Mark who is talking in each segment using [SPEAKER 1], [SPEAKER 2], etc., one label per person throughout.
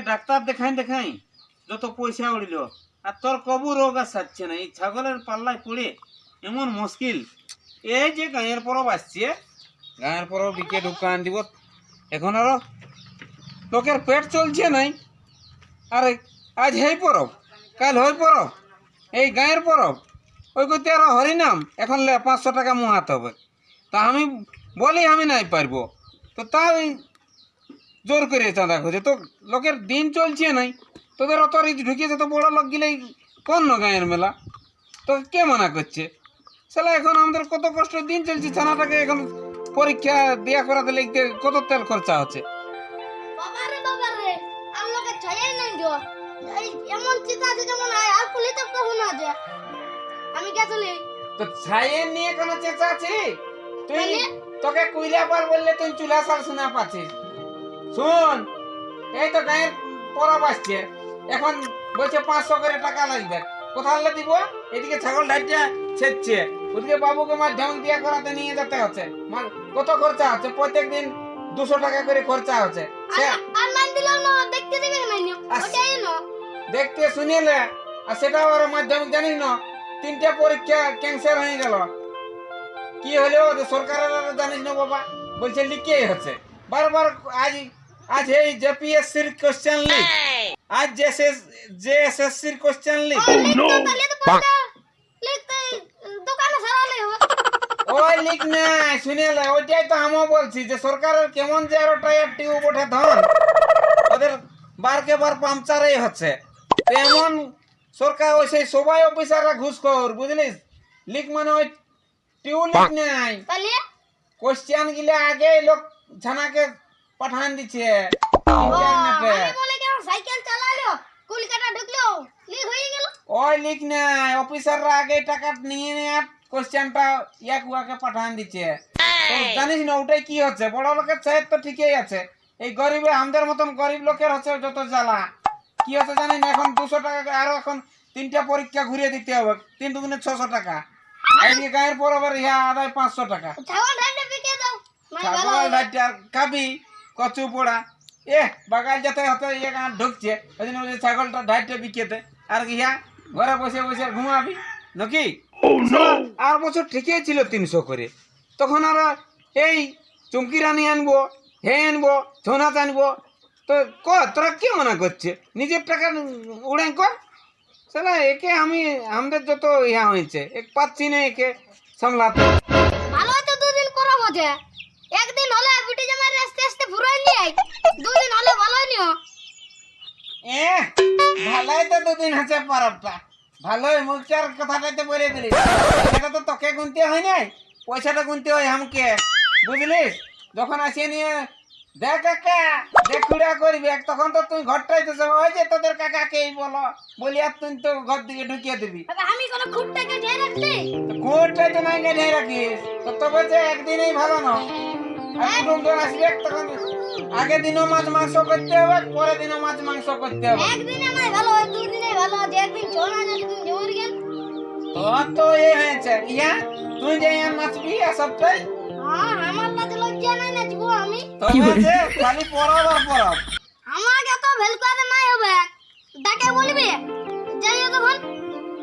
[SPEAKER 1] Doctor দেখাই দেখাই। যত পয়সা উড়িল। আর তোর কবু রোগ আর সারছে না। এই ছাগলের পাল্লায় পড়ে এমন মুশকিল। এই যে গাঁয়ের পরব আসছে। গাঁয়ের পরব বিকে দোকান দিব এখন আরও লোকের পেট চলছে নাই। আর, আজ হেই পরব। কাল হই পরব। এই গাঁয়ের পরব। ওই করতে আরও হরিনাম। এখন পাঁচশো টাকা মুহাতে হবে। তা আমি বলি আমি নাই পারব। তো তাই জোর করে চাঁদা খুঁজে তো লোকের দিন চলছে নাই। তোদের অত রিচ ঢুকিয়েছে তো বড় লোক গিলেই কোন গাঁয়ের মেলা। তো কে মানা করছে? সেটা এখন আমাদের কত কষ্ট দিন চলছে ছানাটাকে এখন পরীক্ষা দেয়া করাতে লিখতে কত তেল খরচা হচ্ছে?
[SPEAKER 2] তো কহু না আমি গেছলি
[SPEAKER 1] তো ছাইয়ের নিয়ে কোনো চেঁচা আছে? তুই
[SPEAKER 2] মানে?
[SPEAKER 1] তোকে কুইলা পার বললে তুই চুলা সাল শোনা পাচ্ছিস শুন এই তো গায়ের পরব আসছে। এখন বলছে পাঁচশো করে টাকা লাগবে। কোথায় দিব? এদিকে ছাগল ঢাইটা ছেড়ছে ওদিকে বাবুকে মাধ্যম দিয়া করাতে নিয়ে যেতে হচ্ছে। কত খরচা হচ্ছে প্রত্যেক দিন দুশো টাকা করে খরচা হচ্ছে
[SPEAKER 2] দেখতে
[SPEAKER 1] শুনিলে আর সেটাও আর মাধ্যমিক জানিস না তিনটা পরীক্ষা ক্যান্সেল হয়ে গেল। কি হলো? যে সরকারের আর জানিস না বাবা? বলছে লিখেই হচ্ছে। বারবার আজ আজ এই জেপিএসসির কোশ্চেন লিখ আজ যে যে এসএসসির কোশ্চেন লিখ
[SPEAKER 2] সারালে হবে।
[SPEAKER 1] ওই লিখ নাই শুনেলে ওইটাই তো আমিও বলছি যে সরকারের কেমন যে আরও টায়ার টিউব ওঠে ধন ওদের বারকে বার পাংচারই হচ্ছে। এমন সরকার ওই সেই সবাই অফিসাররা ঘুষখোর বুঝলিস লিখ মানে ওই টিউ লিখ নাই। কোশ্চেন গিলে আগে লোক ছানাকে পাঠান দিচ্ছে
[SPEAKER 2] ও,
[SPEAKER 1] ইন্টারনেটে
[SPEAKER 2] বলে কি আমার সাইকেল চালালো কলকাতা ঢুকলো লিক হয়ে গেল।
[SPEAKER 1] ওই নাই অফিসাররা আগে টাকা নিয়ে নিয়ে কোশ্চেনটা ইয়াক উয়াকে পাঠান দিচ্ছে তো জানিস না ওটাই কি হচ্ছে? বড় লোকের তো ঠিকই আছে। এই গরিবে আমাদের মতন গরিব লোকের হচ্ছে যত জ্বালা। কি হচ্ছে জানি না এখন দুশো টাকা আরও এখন তিনটা পরীক্ষা ঘুরিয়ে দিতে হবে। তিন দুগুণে ছশো টাকা। আজকে গায়ের পর আবার ইহা আদায় পাঁচশো টাকা।
[SPEAKER 2] ছাগল না
[SPEAKER 1] খাবি কচু পোড়া। এ বাগাল যাতে হতে ইয়ে গাঁ ঢুকছে ওই জন্য বলছে ছাগলটা ঢাইটে বিকেতে। আর কি ইয়া ঘরে বসে বসে ঘুমাবি। নাকি আর বছর ঠিকই ছিল তিনশো করে। তখন আর এই চুমকি রানী আনব হে আনব ছৌনাথ আনব। তো ক তোরা কে মনে করছে? নিজের টাকা উড়ে কর। সালা একে আমি আমাদের যত ইয়া হয়েছে এক পাচ্ছি না একে সামলাতে। ভালোই মুখটার কথাটাতে বলে দিলি। সেটা তো তোকে গুনতে হয় নাই। পয়সাটা গুনতে হয় আমাকে। বুঝলিস? যখন আসিয়ে নিয়ে দেখ কাকা দেখ খুড়া করবি তখন তো তুই ঘরটাই তো সব ওই যে তোদের কাকাকেই বলো। বলি আর তুই তো ঘর দিকে ঢুকিয়ে দিবি।
[SPEAKER 2] আমি কোনো খুঁটটাকে ঢের রাখছি
[SPEAKER 1] ঘরটাই তো নাই গেড়ে রাখিস। তো তবে যে একদিনেই ভালো না আর কুটুমজন আসবে তখন আগের দিনও মাছ মাংস করতে হবে পরের দিনও মাছ মাংস করতে হবে।
[SPEAKER 2] একদিনে নয় ভালো হয় দুদিনে ভালো হয় একদিন ছ না যদি তুমি জমর গেল।
[SPEAKER 1] তোর তো এ হয়েছে। ইয়া তুই যে ইয়া নাচবি আর সবটাই
[SPEAKER 2] হ্যাঁ আমার লাজ লজ্জা নাই নাচবো আমি।
[SPEAKER 1] তবে যে খালি পরব আর পরব।
[SPEAKER 2] আমাকে তো ভেল নাই হবে। ডাকে বলবি? যাই তখন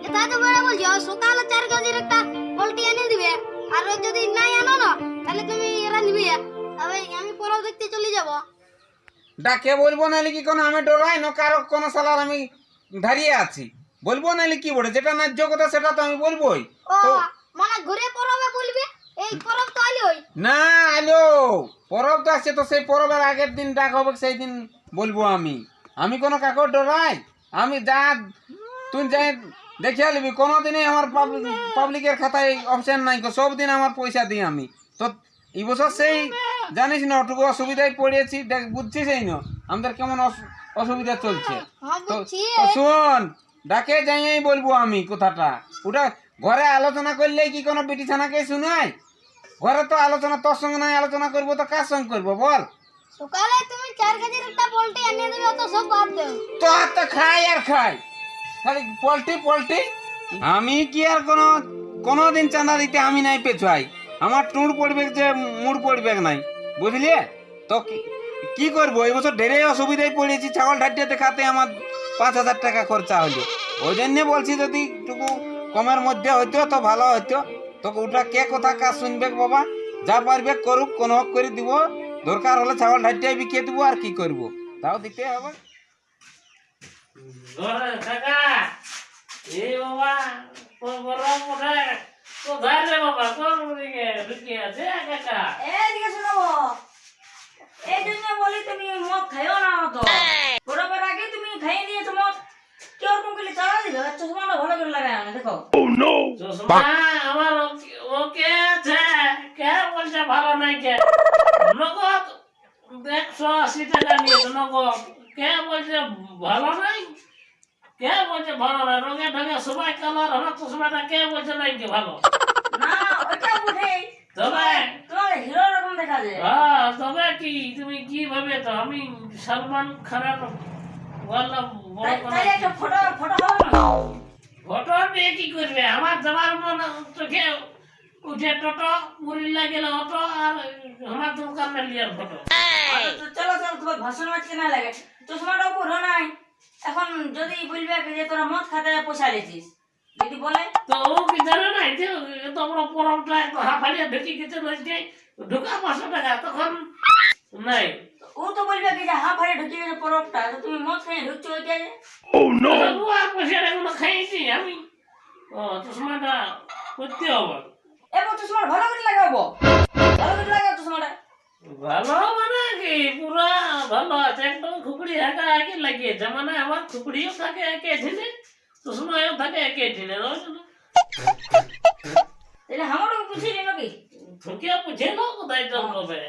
[SPEAKER 2] এটা তো বড় বলছি সকালে চার কেজির একটা পোল্ট্রি এনে দিবে। আর যদি নাই আনো না তাহলে তুমি যাব।
[SPEAKER 1] ডাকে বলব নাহলে কি কোনো আমি ডরাই না কারও কোনো সালার আমি দাঁড়িয়ে আছি? বলব নাহলে কি বলে? যেটা ন্যায্য কথা সেটা তো আমি বলবোই।
[SPEAKER 2] ও মানে ঘুরে পরবে বলবি? এই পরব তো আলি ওই
[SPEAKER 1] না আলো। পরব তো আসছে তো সেই পরবের আগের দিন ডাক হবে সেই দিন বলব আমি। আমি কোনো কাকর ডরাই আমি যা তুই যাই দেখে নিবি কোনোদিনই আমার পাবলিকের খাতায় অপশন নাই সব দিন আমার পয়সা দিই আমি। তো এই বছর সেই জানিস না ওটুকু অসুবিধায় পড়েছি দেখ বুঝছিস এই না আমাদের কেমন অসু- অসুবিধা চলছে।
[SPEAKER 2] হ্যাঁ
[SPEAKER 1] তো শোন ডাকে যাই বলব আমি কথাটা। ওটা ঘরে আলোচনা করলে কি কোনো বিটি ছানাকে শুনাই ঘরে তো আলোচনা তোর সঙ্গে নাই আলোচনা করব তো কার সঙ্গে করব বল।
[SPEAKER 2] সকালে তুমি চার কেজির একটা পোল্ট্রি এনে দিবে তো সব বাদ দেও।
[SPEAKER 1] তো আর তো খাই আর খাই। খালি পোল্ট্রি পোল্ট্রি? আমি কি আর কোনো কোনো দিন চাঁদা দিতে আমি নাই পেছাই। আমার টুর পড়বে যে মুড় পড়বে নাই। বুঝলি? তো কি- করব? এই বছর ঢেরে অসুবিধায় পড়েছি, ছাগল ঢাটিয়া দেখাতে আমার পাঁচ হাজার টাকা খরচা হলো। ওই জন্য বলছি যদি একটু কমের মধ্যে হইতো, তো ভালো হইতো। তো ওটা কে কথা কাজ শুনবে বাবা? যা পারবে করুক, কোনো হোক করে দিব। দরকার হলে ছাগল ঢাটিয়াই বিকিয়ে দিব, আর কি করব? তাও দিতে হবে।
[SPEAKER 3] এই বাবা কোথায় রে বাবা কোন দিকে ঢুকে আছে কাকা
[SPEAKER 4] এদিকে শোনাবো এই জন্য বলি তুমি মদ খাইও না তো গরমের আগে তুমি খাইয়ে নিয়েছো মদ কীরকম করলে চালা দিবে চশমাটা ভালো করে লাগায় না দেখো
[SPEAKER 3] চশমা আমার ওকে- ওকে আছে কে বলছে ভালো নাই কে নগদ একশো আশি টাকা নিয়েছে নগদ কে বলছে ভালো নাই কে বলছে ভালো নাই রঙে ঢঙে কালার আমার চশমাটা কে বলছে নাই কি ভালো?
[SPEAKER 4] না ওটা বুঝে।
[SPEAKER 3] তবে
[SPEAKER 4] তোমার হিরো রকম দেখা যায়
[SPEAKER 3] হ্যাঁ তবে কি তুমি কি ভাবে তো? আমি সালমান খানের বললাম বড়
[SPEAKER 4] তাই- একটা ফটো ফটো
[SPEAKER 3] ফটো নিয়ে কি করবে? আমার যাবার মন চোখে উঠে টোটো পুরী লাগে অটো আর আমার দোকান লিয়ার ফটো
[SPEAKER 4] তো চলো চলো তোমার ভাষণ মারতে না লাগে? চশমাটা পুরো নাই। এখন যদি বলবে যে তোরা মদ খাতে পয়সা লেছিস যদি বলে
[SPEAKER 3] তো ও কি জানে না যে? এত বড় পরবটা একটু হাফালিয়া ঢুকি গেছে রোজকে ঢুকা পাঁচশো টাকা তখন নাই।
[SPEAKER 4] ও তো বলবে কি যে হা ভাই ঢুকে গেছে পরবটা তো তুমি মদ খেয়ে ঢুকছো ওইটা যে
[SPEAKER 3] তখন ও আর পয়সা এগুলো খাইছি আমি। ও চশমাটা করতে হবে।
[SPEAKER 4] এবার চশমা ভালো করে লাগাবো। ভালো করে লাগাও চশমাটা।
[SPEAKER 3] ভালো মানে কি পুরা ভালো আছে। একদম খুকড়ি একা একে লাগিয়েছে। মানে আমার খুকড়িও থাকে একে ঢিলে চশমাও থাকে একে ঢিলে
[SPEAKER 4] তাহলে আমারও বুঝিনি নাকি?
[SPEAKER 3] ঠুকিয়া বুঝে লো কোথায় জল হবে?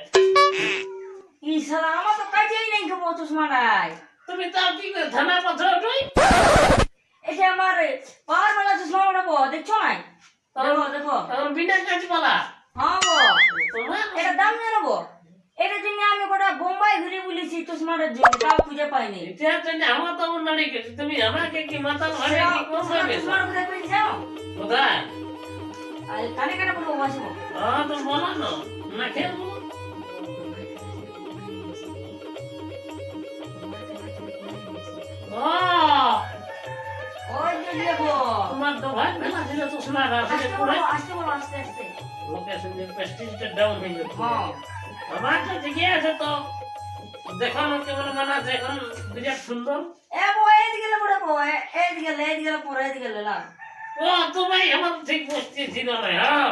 [SPEAKER 4] ই শালা আমার তো কাজেই নেই খাব চশমাটাই
[SPEAKER 3] তুমি তাও কি থানা পাথর উঠোই?
[SPEAKER 4] এটা আমার পাওয়ার বেলা চশমা উঠাবো দেখছ নাই? দেখো দেখো।
[SPEAKER 3] বিনা কাজ বলা।
[SPEAKER 4] হ্যাঁ গো এটা দাম জানাব এটার জন্য আমি গোটা বোম্বাই ঘুরে বলেছি চশমাটার জন্য তাও খুঁজে পাইনি।
[SPEAKER 3] ইতিহাস জন্য আমার তো উন্নতি গেছে তুমি আমাকে কি মাথা ভাড়ে কি
[SPEAKER 4] চশমাটা কোথায় পেয়েছি জানো
[SPEAKER 3] কোথায়?
[SPEAKER 4] আর কানে কানে বলব বাসবো
[SPEAKER 3] হ্যাঁ তো বলো না। না খেলব তোমার তো ভাই মেলা ছিল তো শোনার
[SPEAKER 4] আসতে বলো আসতে বলো আস্তে আস্তে।
[SPEAKER 3] লোকেশন যে প্রেস্টিজটা ডাউন হয়ে গেছে
[SPEAKER 4] হ্যাঁ।
[SPEAKER 3] আমার তো ঠিকই আছে তো। দেখো কেমন মানাচ্ছে এখন বিরাট সুন্দর।
[SPEAKER 4] এ বো এইদিকে লে বড় বো এইদিকে লে এইদিকে লে
[SPEAKER 3] ও তোমাই আমার ঠিক বুঝতে ছিল না হ্যাঁ?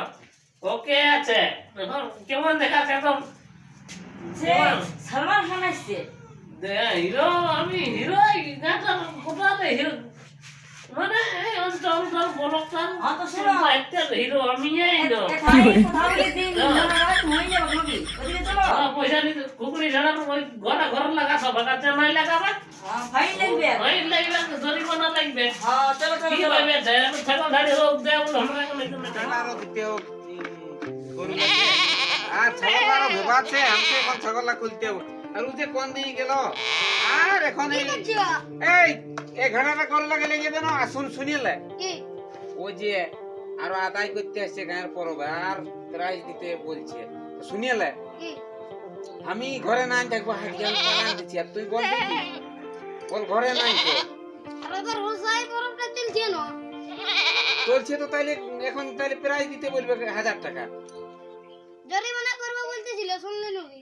[SPEAKER 3] ওকে আছে? এখন কেমন দেখাচ্ছে
[SPEAKER 4] সে সালমান খান আসছে।
[SPEAKER 3] হিরো আমি হিরো কোথাতে হিরো। মানে এই অঞ্চল অঞ্চল বলতাম
[SPEAKER 4] হ্যাঁ তো শোনো।
[SPEAKER 3] একটা হিরো আমি এই না
[SPEAKER 4] এখানে কথা বলে দিন রাত হয়ে যাবে নাকি ওদিকে চলো
[SPEAKER 3] আমার পয়সা নিতে কুকুরি ছাড়া ওই ঘরে ঘর লাগা সব বাগাতে নাই লাগাবে
[SPEAKER 4] হ্যাঁ ফাইন লাগবে
[SPEAKER 3] ওই লাগবে জরিমানা লাগবে
[SPEAKER 4] হ্যাঁ চলো চলো
[SPEAKER 3] কি হবে ছাগল ধারি হোক দেও আমরা কোনো কোনো
[SPEAKER 1] আরও দিতে হোক আর ছাগল আরও খুলতে হোক আর ও যে কোন দিকে গেল? আর এখন এই দেন আসুন শুনিলে।
[SPEAKER 2] কি?
[SPEAKER 1] ওই যে আরও আদায় করতে আসছে গায়ের পরবে আর প্রাইজ দিতে বলছে। শুনিলে? আমি ঘরে নাই থাকব হারিয়াল পালান দিচ্ছি আর তুই বল দেখি বল ঘরে নাই তো
[SPEAKER 2] আর হোসাই পরবটা চলছে না।
[SPEAKER 1] চলছে তো তাইলে এখন তাইলে প্রাইজ দিতে বলবে হাজার টাকা।
[SPEAKER 2] জরিমানা করবে বলতেছিল শুনলি নাকি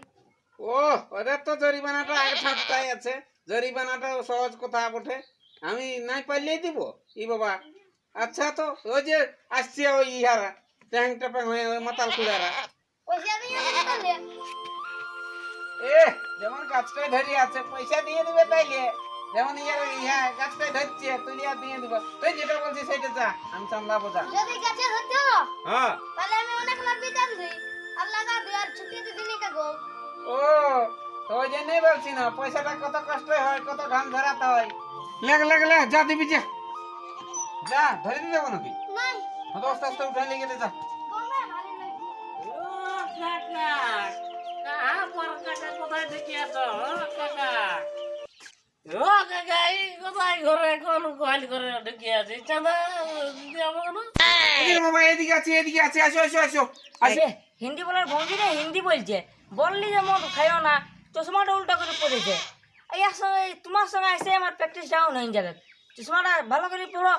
[SPEAKER 1] ও ওদের তো জরিমানাটা আগে থাকতেই আছে। জরিমানাটা সহজ কথা বটে। আমি নাই পারলেই দিব ই বাবা। আচ্ছা তো ওই যে আসছে ওই ইহারা ট্যাং ট্যাপাং হয়ে ওই মাতাল কুড়ারা এ যেমন গাছটায় ধরে আছে পয়সা দিয়ে দিবে তাইলে। যেমন ইয়ার ইহা গাছটায় ধরছে তুই আর দিয়ে দিব। তুই যেটা বলছিস সেটা যা আমি সামলাবো যা
[SPEAKER 2] যদি গাছে ধরতে
[SPEAKER 1] হ্যাঁ
[SPEAKER 2] তাহলে আমি অনেক লাভ বিচার দিই আর লাগা দিই আর ছুটি দিদি নি কাগো
[SPEAKER 1] ও তো ওই জন্যই বলছি না পয়সাটা কত কষ্ট হয় কত ঘাম ধরাতে হয়। লেগ লেগ লেগ যা দিবি যা। যা ধরে দিতে দেবো নাকি? আস্তে আস্তে উঠে লেগে দে যা।
[SPEAKER 2] কমে ভালো লাগে
[SPEAKER 3] ও কাকা কাহা কোথায় দেখি আছো? ও কাকা। ও কাকা এই কোথায় ঘরে কোন গোয়াল ঘরে ঢুকে আছি চাঁদা যাব না
[SPEAKER 1] এদিকে এদিকে আছে এদিকে আছে আসো আসো আসো। আসো
[SPEAKER 4] আরে হিন্দি বলার বন্ধু রে হিন্দি বলছে। বললি যে মদ খাইও না চশমাটা উল্টা করে পড়েছে এই এক সঙ্গে তোমার সঙ্গে এসে আমার প্র্যাকটিস ডাউন হয়ে যাবে। চশমাটা ভালো করে পড়ো।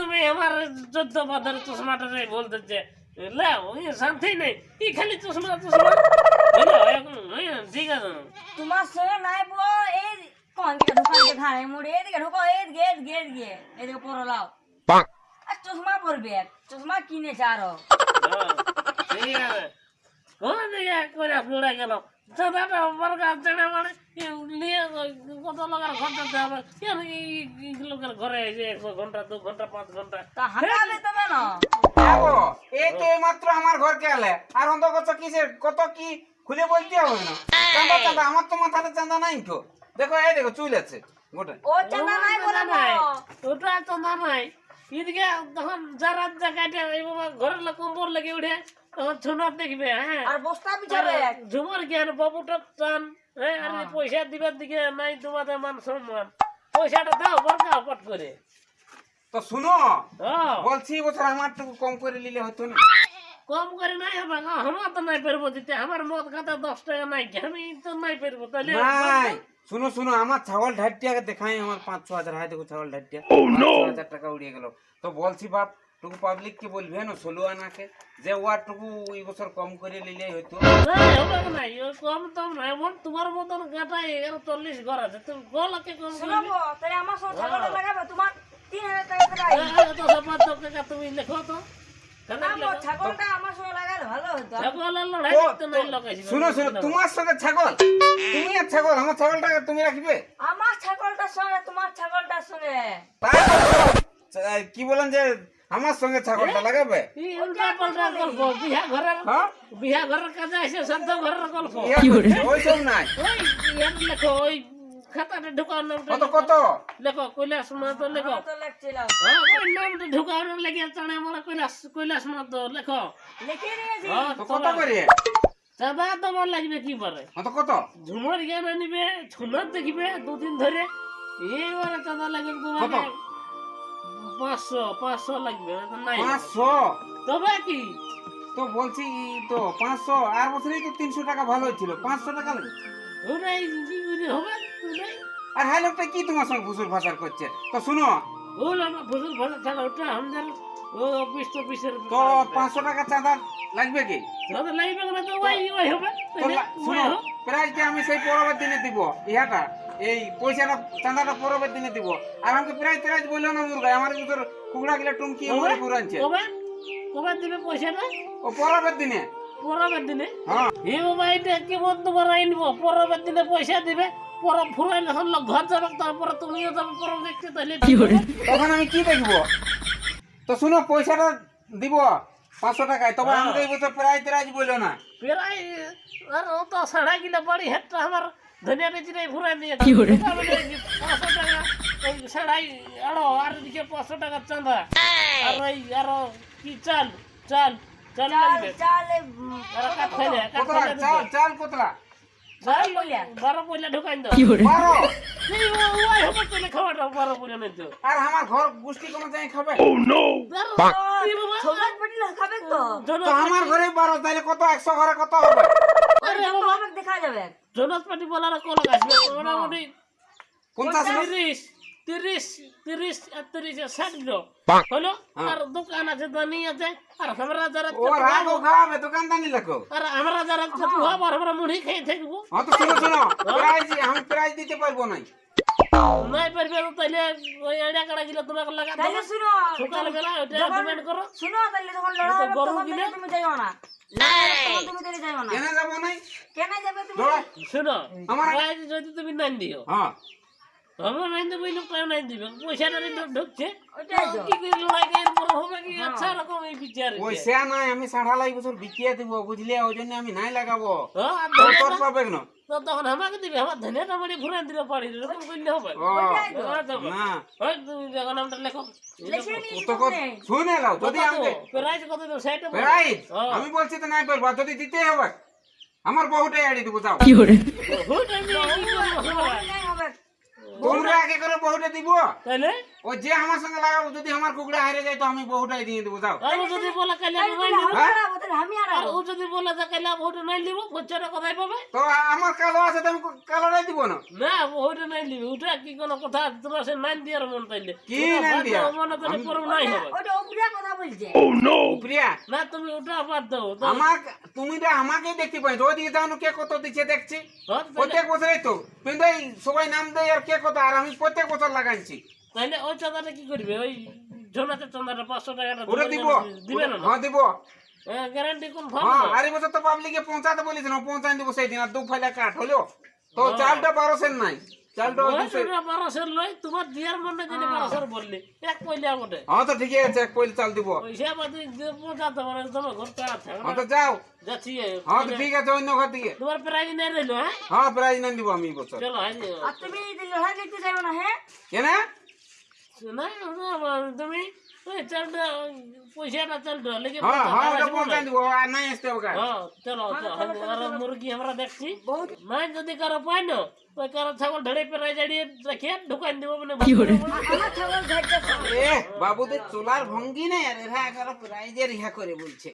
[SPEAKER 3] তুমি আমার চোদ্দ পাতার চশমাটা বলতেছে শান্তি নেই। এই খালি চশমা চশমা? ঠিক আছে।
[SPEAKER 4] তোমার সঙ্গে নাই বো এই কোন দিকে ঢুকান দিকে ঘাড়ে মুড়ে এদিকে ঢুকো এদিকে এদিকে এদিকে এদিকে পড়ো লাও। আর চশমা পরবে চশমা কিনেছে আরও।
[SPEAKER 3] হ্যাঁ, ঠিক আছে। করে গেল। মানে নিয়ে কত লোকের দিতে হবে কেন এই এই লোকের ঘরে যে ঘণ্টা দু ঘণ্টা পাঁচ ঘণ্টা।
[SPEAKER 4] তা না।
[SPEAKER 1] এই তো মাত্র আমার এলে? আর অন্ত কত কিসের? কত কি খুলে বলতে হবে না। চাঁদা চাঁদা আমার তো মাথাতে চাঁদা নাই তো। দেখো এই দেখো চুল আছে গোটা।
[SPEAKER 4] ও চাঁদা নাই বলে
[SPEAKER 3] নাই ওটা চাঁদা নাই। এদিকে তখন যারা জায়গাটা ঘরের লোক কম্বর লেগে উঠে। দেখবে হ্যাঁ।
[SPEAKER 4] আর বস্তা বিছাবে
[SPEAKER 3] ঝুমার জ্ঞান বাবুটা টান হ্যাঁ আর পয়সা দিবার দিকে নাই তোমাদের মান সম্মান। পয়সাটা দাও বরকাও পট করে।
[SPEAKER 1] তো শুনো
[SPEAKER 3] হ্যাঁ
[SPEAKER 1] বলছি বছর আমার টুকু কম করে নিলে হতো না।
[SPEAKER 3] কম করে নাই হবে আমার তো নাই পারব দিতে। আমার মদ খাতা দশ টাকা নাই? আমি তো নাই পারব তাহলে
[SPEAKER 1] শুনো শুনো আমার ছাগল ঢাটিয়াকে দেখাই আমার পাঁচ ছ হাজার হয় দেখো ছাগল ঢাটিয়া পাঁচ ছ হাজার টাকা উড়িয়ে গেল। তো বলছি বাপ টুকু পাবলিক কে বলবে না? ষোলো আনাকে। যে ওয়ার টুকু এই বছর কম করে নিলে হয়তো
[SPEAKER 3] কম টম নাই এমন তোমার মতন গাটা এগারো চল্লিশ ঘর আছে। তুমি গোলাকে কম করে
[SPEAKER 4] তাহলে আমার সঙ্গে ছাগলটা লাগাবে? তোমার তিন হাজার টাকা
[SPEAKER 3] হ্যাঁ, তো তো টাকা তুমি লেখো তো।
[SPEAKER 1] তো- তোমার সঙ্গে ছাগল? তুমি আর ছাগল আমার ছাগলটাকে তুমি রাখবে?
[SPEAKER 4] আমার ছাগলটার সঙ্গে তোমার ছাগলটার সঙ্গে।
[SPEAKER 1] তো, কি বলেন যে আমার সঙ্গে ছাগলটা লাগাবে?
[SPEAKER 3] উল্টা পাল্টা গল্প। বিহা ঘরের
[SPEAKER 1] হ্যাঁ?
[SPEAKER 3] বিহা ঘরের কাজে আসে সদ্য ঘরের গল্প।
[SPEAKER 1] ওইসব নাই।
[SPEAKER 3] ওই লেখো ওই খাতাটা ঢুকাও নামটা
[SPEAKER 1] কত কত?
[SPEAKER 3] লেখো কৈলাস মাহাতো লেখো। হ্যাঁ, ওই নামটা লেগে চানে মোড়া কৈলাস কৈলাস মাহাতো লেখো।
[SPEAKER 4] লিখে নিয়েছি
[SPEAKER 3] হ্যাঁ,
[SPEAKER 1] কত করে?
[SPEAKER 3] চাঁদা তোমার লাগবে কি পারে?
[SPEAKER 1] কত কত?
[SPEAKER 3] ঝুমর জ্ঞান নিবে ছুনার দেখবে দুদিন ধরে। এইবারে চাঁদা লাগবে
[SPEAKER 1] কত?
[SPEAKER 3] পাঁচশো পাঁচশো লাগবে নাই?
[SPEAKER 1] পাঁচশো?
[SPEAKER 3] তবে কি?
[SPEAKER 1] তো বলছি তো পাঁচশো আর বছরই তো তিনশো টাকা ভালো ছিল পাঁচশো টাকা লাগে
[SPEAKER 3] ওটাই হবে?
[SPEAKER 1] আর হাই লোকটা কি তোমার সঙ্গে ভুসুর ভাষার করছে? তো শুনো।
[SPEAKER 3] ওল আমার ফসল ভালো ছাড়া ওটা আমাদের ও অফিস টফিসের
[SPEAKER 1] তো পাঁচশো টাকা চাঁদা লাগবে কি?
[SPEAKER 3] লাগবে না তো ওই ওই হবে।
[SPEAKER 1] শুনো। আমি সেই পরবের দিনে দিব ইহাটা। এই পয়সাটা চাঁদাটা পরবের দিনে দিব। আর আমাকে প্রায় প্রাইজ বলল না মুরগা আমার ভিতর কুকুড়া গিলা টুমকি মরে পুরানছে
[SPEAKER 3] কবে? কবে দিবে পয়সাটা
[SPEAKER 1] ও পরবের দিনে।
[SPEAKER 3] পরবের দিনে?
[SPEAKER 1] হ্যাঁ।
[SPEAKER 3] হে বাবা এটা কেমন তোমার আইনব? পরবের দিনে পয়সা দিবে পর ফুরাইলে হল ঘর যাবে তারপরে তুমিও যাবে পরব দেখতে তাহলে
[SPEAKER 1] তখন আমি কি দেখব? তো শুনো পয়সাটা দিব পাঁচশো টাকায় তবে
[SPEAKER 3] হ্যাঁ।
[SPEAKER 1] আমাকে এই বছর প্রাইজ প্রাইজ বলল না।
[SPEAKER 3] প্রায় আর ও তো সাড়া গিলা বাড়ি হেটটা আমার ধনিয়া বেচিরাই ফুরাই দিয়ে পাঁচশো টাকা ওই সাড়াই আরও আর দিকে পাঁচশো টাকা চাঁদা। আর ওই আরও কি চাল চাল লাগবে।
[SPEAKER 1] কতলা।
[SPEAKER 3] বারো পয়লা ঢুকাই দাও। নেই
[SPEAKER 1] আর আমার ঘর কোনো যাই খাবে?
[SPEAKER 4] তো?
[SPEAKER 1] আমার ঘরে বারো তাহলে কত একশো ঘরে কত হবে?
[SPEAKER 3] আরে
[SPEAKER 4] যত
[SPEAKER 3] বাবা,
[SPEAKER 4] হবে দেখা যাবে।
[SPEAKER 3] জনক পাটি বলার কলক আসবে মোটামুটি
[SPEAKER 1] পঞ্চাশ
[SPEAKER 3] তিরিশ তিরিশ তিরিশ আর তিরিশ ষাট কিলো হলো? আর দোকান আছে দানি আছে আর আমরা যারা
[SPEAKER 1] ও খাওয়াবে দোকানদানি লেখো।
[SPEAKER 3] আর আমরা যারা হব আমরা মুড়ি খেয়ে থাকব।
[SPEAKER 1] হ্যাঁ তো শুনো শুনো প্রাইজ আমি প্রাইজ দিতে পারব না
[SPEAKER 3] নাই পারবে তো তাহলে ওই আড়া কাড়া গিলা তোমাকে লাগা
[SPEAKER 4] তাহলে শুনো
[SPEAKER 3] সকাল বেলা ওটা ডিমান্ড করো
[SPEAKER 4] শুনো তাহলে যখন লড়া হবে
[SPEAKER 3] গরু
[SPEAKER 4] তখন তুমি যাইও না না, তখন তুমি তাহলে যাইও না
[SPEAKER 1] কেন যাব নাই
[SPEAKER 4] কেন যাবে তুমি
[SPEAKER 3] শুনো
[SPEAKER 1] আমার-
[SPEAKER 3] যদি তুমি নান দিও
[SPEAKER 1] হ্যাঁ
[SPEAKER 3] আমরা নাই দেবো এই লোকটা নাই দিবে পয়সাটা ঢুক- ঢুকছে কি করে করে এরপর হবে কি আচ্ছা রকম এই বিচার
[SPEAKER 1] ওই সে নাই আমি সাড়া লাই বছর বিকিয়ে দিব বুঝলে ওই জন্য আমি নাই লাগাবো
[SPEAKER 3] হ্যাঁ,
[SPEAKER 1] তোর পাবে না
[SPEAKER 3] তো তখন আমাকে দিবে আমার ধনিয়াটা মারি ঘুরে দিলে পারি এরকম করলে হবে
[SPEAKER 1] ও
[SPEAKER 3] হ্যাঁ, তো।
[SPEAKER 1] না
[SPEAKER 3] ওই তুমি যখন আমরা লেখো
[SPEAKER 4] লিখে নিস
[SPEAKER 1] তো কত শুনে নাও যদি আমাকে
[SPEAKER 3] প্রাইজ কত দেবো সেটা
[SPEAKER 1] প্রাইজ
[SPEAKER 3] হ্যাঁ।
[SPEAKER 1] আমি বলছি তো নাই পারব যদি দিতে হবে আমার বহুটাই আড়ি দিব যাও
[SPEAKER 3] কি
[SPEAKER 4] হবে
[SPEAKER 1] আগে করে বহুটা দিব।
[SPEAKER 3] তাইলে?
[SPEAKER 1] ও যে আমার সঙ্গে লাগাবো যদি আমার কুকুরা হারে যায় তো আমি বহুটাই দিয়ে দেবো যাও।
[SPEAKER 3] আর যদি বলে কাইলে আমি আর ও যদি বলে যে কাইলে নাই বচ্চাটা কোথায় পাবে
[SPEAKER 1] তো আমার কালো আছে তো আমি কালোটাই দিব না।
[SPEAKER 3] না নাই ওটা কি কোনো কথা? তোমার সে নাইন দিয়ার মন তাইলে।
[SPEAKER 1] কি নাইন দিয়া?
[SPEAKER 3] দাও, মনে তাহলে পরব নাই হবে।
[SPEAKER 4] ওটা উপরে কথা বলছে।
[SPEAKER 1] প্রিয়া
[SPEAKER 3] না তুমি ওটা বাদ দাও
[SPEAKER 1] আমার তুমি তো আমাকেই দেখতে পাই ওইদিকে যাও কে কত দিচ্ছে দেখছি। প্রত্যেক বছরই তো। কিন্তু সবাই নাম দেয় আর কে কত আর আমি প্রত্যেক বছর লাগাইছি।
[SPEAKER 3] তাইলে ওই চাঁদাটা কি করবে? ওই ঝোলাতে চাঁদাটা পাঁচশো টাকাটা
[SPEAKER 1] ওটা দিব
[SPEAKER 3] দিবে। না
[SPEAKER 1] হ্যাঁ দিব।
[SPEAKER 3] গ্যারান্টি কোন
[SPEAKER 1] হ্যাঁ আর বছর তো পাবলিকে পৌঁছাতে বলেছিল পৌঁছাই দিব সেই দিন আর দু ফাইলা কাঠ হলো। তো চালটা বারোশের নাই।
[SPEAKER 3] তোমার দিয়ার মনে জানি বারোশের বললি। এক পয়লা বটে।
[SPEAKER 1] হ্যাঁ তো ঠিকই আছে এক পয়লা চাল দিব।
[SPEAKER 3] পয়সা মানে তোমার ঘর পেড়া থাকে
[SPEAKER 1] হ্যাঁ তো যাও।
[SPEAKER 3] যাচ্ছি
[SPEAKER 1] হ্যাঁ তো ঠিক আছে অন্য ঘর থেকে।
[SPEAKER 3] তোমার প্রাইজ নাই রইল হ্যাঁ?
[SPEAKER 1] হ্যাঁ প্রাইজ নাই দিব আমি বছর।
[SPEAKER 3] চলো
[SPEAKER 4] তুমি দেখতে যাবে না, হ্যাঁ?
[SPEAKER 1] কেন? হ্যাঁ হ্যাঁ।
[SPEAKER 3] হ্যাঁ যদি কারও পাই না ওই কারও ছাগল পেরাই জাড়িয়ে রেখে দিব মানে
[SPEAKER 1] বাবুদের চোলার ভঙ্গি নেই আর এরা ইহা করে বলছে।